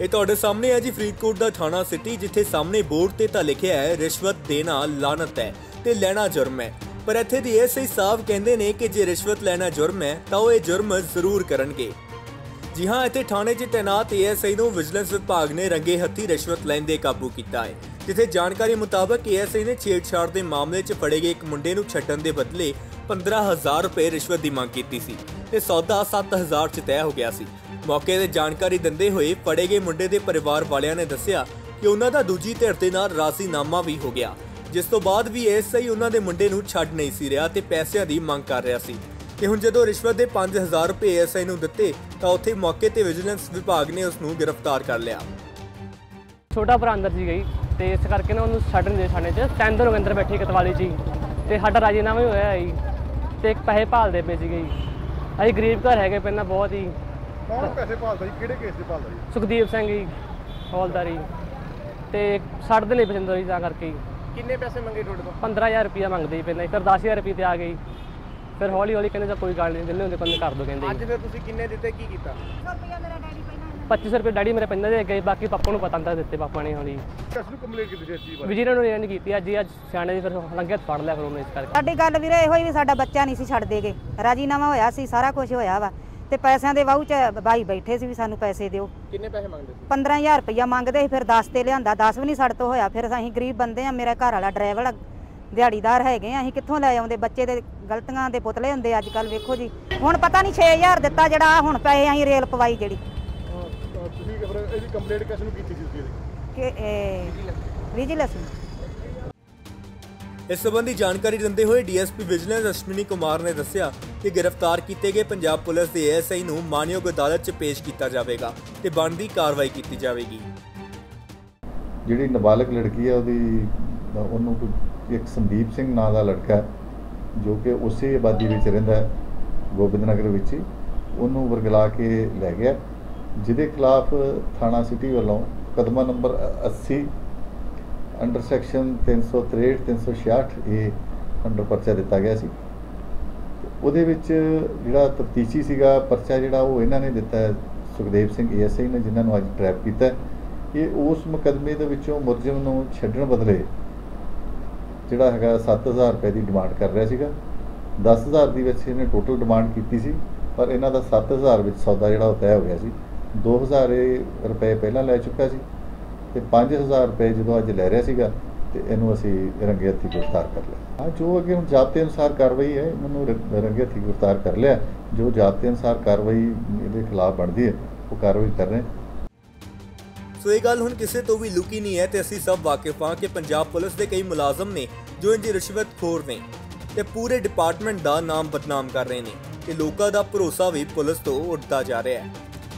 ਇਹ ਤੁਹਾਡੇ ਸਾਹਮਣੇ ਹੈ ਜੀ ਫਰੀਦਕੋਟ ਦਾ ਥਾਣਾ ਸਿਟੀ, ਜਿੱਥੇ ਸਾਹਮਣੇ ਬੋਰਡ ਤੇ ਤਾਂ ਲਿਖਿਆ ਹੈ, ਰਿਸ਼ਵਤ ਦੇਣਾ ਲਾਨਤ ਹੈ ਤੇ ਲੈਣਾ ਜੁਰਮ ਹੈ। ਪਰ ਇੱਥੇ ਦੀ ਐਸਆਈ ਸਾਹਿਬ ਕਹਿੰਦੇ ਨੇ ਕਿ ਜੇ ਰਿਸ਼ਵਤ ਲੈਣਾ ਜੁਰਮ ਹੈ, ਤਾਂ ਉਹ ਇਹ ਜੁਰਮ ਜ਼ਰੂਰ ਕਰਨਗੇ। ਜੀ ਹਾਂ, ਇੱਥੇ ਥਾਣੇ 'ਚ ਤੈਨਾਤ ਏਐਸਆਈ ਨੂੰ ਵਿਜੀਲੈਂਸ ਵਿਭਾਗ ਨੇ ਰੰਗੇ ਹੱਥੀ ਰਿਸ਼ਵਤ ਲੈਣ ਦੇ ਕਾਬੂ ਕੀਤਾ ਹੈ। ਜਿੱਥੇ ਜਾਣਕਾਰੀ ਮੁਤਾਬਕ ਏਐਸਆਈ ਨੇ ਛੇੜਛਾੜ ਦੇ ਮਾਮਲੇ 'ਚ ਫੜੇ ਗਏ ਇੱਕ ਮੁੰਡੇ ਨੂੰ ਛੱਡਣ ਦੇ ਬਦਲੇ 15000 ਰੁਪਏ ਰਿਸ਼ਵਤ ਦੀ ਮੰਗ ਕੀਤੀ ਸੀ। ਤੇ ਸੌਦਾ 7000 'ਚ ਤੈਅ ਹੋ ਗਿਆ ਸੀ। ਮੌਕੇ ਤੇ ਜਾਣਕਾਰੀ ਦਿੰਦੇ ਹੋਏ ਫੜੇ ਗਏ ਮੁੰਡੇ ਦੇ ਪਰਿਵਾਰ ਵਾਲਿਆਂ ਨੇ ਦੱਸਿਆ ਕਿ ਉਹਨਾਂ ਦਾ ਦੂਜੀ ਧਿਰ ਦੇ ਨਾਲ ਰਾਜ਼ੀਨਾਮਾ ਵੀ ਹੋ ਗਿਆ, ਜਿਸ ਤੋਂ ਬਾਅਦ ਵੀ ਏਐਸਆਈ ਉਹਨਾਂ ਦੇ ਮੁੰਡੇ ਨੂੰ ਛੱਡ ਨਹੀਂ ਸੀ ਰਿਹਾ ਤੇ ਪੈਸਿਆਂ ਦੀ ਮੰਗ ਕਰ ਰਿਹਾ ਸੀ। ਤੇ ਹੁਣ ਜਦੋਂ ਰਿਸ਼ਵਤ ਦੇ 5000 ਰੁਪਏ ਐਸਆਈ ਨੂੰ ਦਿੱਤੇ, ਤਾਂ ਉੱਥੇ ਮੌਕੇ ਤੇ ਵਿਜੀਲੈਂਸ ਵਿਭਾਗ ਨੇ ਉਸ ਨੂੰ ਗ੍ਰਿਫਤਾਰ ਕਰ ਲਿਆ। ਛੋਟਾ ਭਰਾ ਅੰਦਰ ਸੀ ਗਈ ਤੇ ਇਸ ਕਰਕੇ ਨਾ ਉਹਨੂੰ ਛੱਡਣ ਦੇ ਥਾਣੇ 'ਚ। ਟੈਂਦਰ ਅੰਦਰ ਬੈਠੇ ਕਤਵਾਲੀ ਜੀ ਤੇ ਸਾਡਾ ਰਾਜੀਨਾਮਾ ਹੀ ਹੋਇਆ ਜੀ, ਤੇ ਇੱਕ ਪੈਸੇ ਭਾਲਦੇ ਪਏ ਸੀਗੇ ਜੀ। ਅਸੀਂ ਗਰੀਬ ਘਰ ਹੈਗੇ ਪਹਿਲਾਂ ਬਹੁਤ ਹੀ। ਕੌਣ ਪੈਸੇ ਭਾਲਦਾ ਜੀ? ਕਿਹੜੇ ਕੇਸ ਦੇ ਭਾਲਦਾ ਜੀ? ਸੁਖਦੀਪ ਸਿੰਘ ਜੀ ਹੌਲਦਾਰੀ। ਤੇ ਛੱਡ ਦੇ ਲਈ ਪਸੰਦ ਹੋਈ ਤਾਂ ਕਰਕੇ ਜੀ। ਕਿੰਨੇ ਪੈਸੇ ਮੰਗੇ ਤੁਹਾਡੇ ਤੋਂ? 15000 ਰੁਪਇਆ ਮੰਗਦੇ ਸੀ ਪਹਿਲਾਂ ਫਿਰ 10000 ਰੁਪਏ ਤੇ ਆ ਗਈ ਫਿਰ ਹੌਲੀ ਹੌਲੀ ਕਹਿੰਦੇ ਤਾਂ ਕੋਈ ਗੱਲ ਨਹੀਂ ਦਿੰਦੇ ਹੁੰਦੇ ਕੋਈ ਕਰ ਦੋ ਕਹਿੰਦੇ ਅੱਜ ਜੀ। ਫਿਰ ਤੁਸੀਂ ਕਿੰਨੇ ਦਿੱਤੇ ਕੀ ਕੀਤਾ? 2500 ਰੁਪਏ ਡੈਡੀ ਮੇਰੇ ਪੈਂਦੇ ਦੇ ਗਏ ਬਾਕੀ ਪਾਪਾ ਨੂੰ ਪਤਾ ਨਹੀਂ ਦਿੱਤੇ ਪਾਪਾ ਨੇ ਹੌਲੀ ਕਿਸ ਨੂੰ ਕੰਪਲੇਂਟ ਕੀਤੀ ਸੀ ਇਸ ਚੀਜ਼ ਬਾਰੇ? ਵਜ਼ੀਰਾਂ ਨੂੰ ਇਹ ਨਹੀਂ ਕੀਤੀ ਅੱਜ ਹੀ ਅੱਜ ਸਿਆਣੇ ਦੀ ਫਿਰ ਲੰਘਿਆ ਫੜ ਲਿਆ ਫਿਰ ਉਹਨੇ ਇਸ ਕਰਕੇ। ਸਾਡੀ ਗੱਲ ਵੀਰੇ ਇਹੋ ਹੀ ਵੀ ਸਾਡਾ ਬੱਚਾ ਨਹੀਂ ਸੀ ਛੱਡ ਦੇਗੇ ਰਾਜੀਨਾਮਾ ਹੋਇਆ ਸੀ ਸਾਰਾ ਕੁਝ ਹੋਇਆ ਵਾ। ਤੇ ਪੈਸਿਆਂ ਦੇ ਵਾਹੂ ਚ ਬਾਈ ਬੈਠੇ ਸੀ ਵੀ ਸਾਨੂੰ ਪੈਸੇ ਦਿਓ। ਕਿੰਨੇ ਪੈਸੇ ਮੰਗਦੇ ਸੀ? 15000 ਰੁਪਇਆ ਮੰਗਦੇ ਸੀ ਫਿਰ 10 ਤੇ ਲਿਆਂਦਾ। 10 ਵੀ ਨਹੀਂ ਸਾਡੇ ਤੋਂ ਹੋਇਆ। ਫਿਰ ਅਸੀਂ ਗਰੀਬ ਬੰਦੇ ਆ ਮੇਰਾ ਘਰ ਵਾਲਾ ਡਰਾਈਵਰ ਦਿਹਾੜੀਦਾਰ ਹੈਗੇ ਆ ਅਸੀਂ ਕਿੱਥੋਂ ਲੈ ਆਉਂਦੇ? ਬੱਚੇ ਦੇ ਗਲਤੀਆਂ ਦੇ ਪੁਤਲੇ ਹੁੰਦੇ ਅੱਜ ਕੱਲ ਵੇਖੋ ਜੀ। ਹੁਣ ਪਤਾ ਨਹੀਂ 6000 ਦਿੱਤਾ ਜਿਹੜਾ ਹੁਣ ਪੈਸੇ ਅਸੀਂ ਰੇਲ ਪਵਾਈ ਜਿਹੜੀ। ਫਿਰ ਇਹਦੀ ਕੰਪਲੇਂਟ ਕਿਸ ਨੂੰ ਕੀਤੀ ਸੀ ਤੁਸੀਂ ਇਹਦੀ। ਕਿ ਵਿਜੀਲੈਂਸ ਇਸ ਸੰਬੰਧੀ ਜਾਣਕਾਰੀ ਦਿੰਦੇ ਹੋਏ ਡੀਐਸਪੀ ਵਿਜੀਲੈਂਸ ਅਸ਼ਵਨੀ ਕੁਮਾਰ ਨੇ ਦੱਸਿਆ ਕਿ ਗ੍ਰਿਫਤਾਰ ਕੀਤੇ ਗਏ ਪੰਜਾਬ ਪੁਲਿਸ ਦੇ ਐਸਆਈ ਨੂੰ ਮਾਨਯੋਗ ਅਦਾਲਤ 'ਚ ਪੇਸ਼ ਕੀਤਾ ਜਾਵੇਗਾ ਤੇ ਬਣਦੀ ਕਾਰਵਾਈ ਕੀਤੀ ਜਾਵੇਗੀ। ਜਿਹੜੀ ਨਾਬਾਲਗ ਲੜਕੀ ਹੈ ਉਹਦੀ ਉਹਨੂੰ ਕੋਈ ਇੱਕ ਸੰਦੀਪ ਸਿੰਘ ਨਾਂ ਦਾ ਲੜਕਾ ਜੋ ਕਿ ਉਸੇ ਆਬਾਦੀ ਵਿੱਚ ਰਹਿੰਦਾ ਹੈ ਗੋਬਿੰਦ ਨਗਰ ਵਿੱਚ ਹੀ। ਉਹਨੂੰ ਵਰਗਲਾ ਕੇ ਲੈ ਗਿਆ। ਜਿਹਦੇ ਖਿਲਾਫ ਥਾਣਾ ਸਿਟੀ ਵੱਲੋਂ ਕਦਮਾ ਨੰਬਰ 80 ਅੰਡਰ ਸੈਕਸ਼ਨ 363 366 ਇਹ ਅੰਡਰ ਪਰਚਾ ਦਿੱਤਾ ਗਿਆ ਸੀ। ਉਹਦੇ ਵਿੱਚ ਜਿਹੜਾ ਤਫਤੀਸ਼ੀ ਸੀਗਾ, ਪਰਚਾ ਜਿਹੜਾ ਉਹ ਇਹਨਾਂ ਨੇ ਦਿੱਤਾ ਸੁਖਦੇਵ ਸਿੰਘ ਏਐਸਆਈ ਨੇ, ਜਿਨ੍ਹਾਂ ਨੂੰ ਅੱਜ ਟਰੈਪ ਕੀਤਾ ਇਹ ਉਸ ਮੁਕਦਮੇ ਦੇ ਵਿੱਚੋਂ ਮੁਲਜ਼ਮ ਨੂੰ ਛੱਡਣ ਬਦਲੇ ਜਿਹੜਾ ਹੈਗਾ 7000 ਰੁਪਏ ਦੀ ਡਿਮਾਂਡ ਕਰ ਰਿਹਾ ਸੀਗਾ। 10000 ਦੀ ਵਿੱਚ ਇਹਨੇ ਟੋਟਲ ਡਿਮਾਂਡ ਕੀਤੀ ਸੀ, ਪਰ ਇਹਨਾਂ ਦਾ 7000 ਵਿੱਚ ਸੌਦਾ ਜਿਹੜਾ ਉਹ ਤੈਅ ਹੋ ਗਿਆ ਸੀ। 2000 ਇਹ ਰੁਪਏ ਪਹਿਲਾਂ ਲੈ ਚੁੱਕਾ ਸੀ ਤੇ 5000 ਰੁਪਏ ਜਦੋਂ ਅੱਜ ਲੈ ਰਿਹਾ ਸੀਗਾ ਤੇ ਇਹਨੂੰ ਅਸੀਂ ਰੰਗੇ ਹੱਥੀ ਗ੍ਰਿਫਤਾਰ ਕਰ ਲਿਆ। ਹਾਂ, ਜੋ ਅੱਗੇ ਹੁਣ ਜ਼ਾਬਤੇ ਅਨੁਸਾਰ ਕਾਰਵਾਈ ਹੈ, ਇਹਨੂੰ ਰੰਗੇ ਹੱਥੀ ਗ੍ਰਿਫਤਾਰ ਕਰ ਲਿਆ। ਜੋ ਜ਼ਾਬਤੇ ਅਨੁਸਾਰ ਕਾਰਵਾਈ ਇਹਦੇ ਖਿਲਾਫ ਬਣਦੀ ਹੈ, ਉਹ ਕਾਰਵਾਈ ਕਰ ਰਹੇ ਸੋ ਇਹ ਗੱਲ ਹੁਣ ਕਿਸੇ ਤੋਂ ਵੀ ਲੁਕੀ ਨਹੀਂ ਹੈ ਤੇ ਅਸੀਂ ਸਭ ਵਾਕਿਫ ਹਾਂ ਕਿ ਪੰਜਾਬ ਪੁਲਿਸ ਦੇ ਕਈ ਮੁਲਾਜ਼ਮ ਨੇ ਜੋ ਇੰਜ ਰਿਸ਼ਵਤਖੋਰ ਨੇ ਤੇ ਪੂਰੇ ਡਿਪਾਰਟਮੈਂਟ ਦਾ ਨਾਮ ਬਦਨਾਮ ਕਰ ਰਹੇ ਨੇ ਤੇ ਲੋਕਾਂ ਦਾ ਭਰੋਸਾ ਵੀ ਪੁਲਿਸ ਤੋਂ ਉੱਠਦਾ ਜਾ ਰਿਹਾ ਹੈ।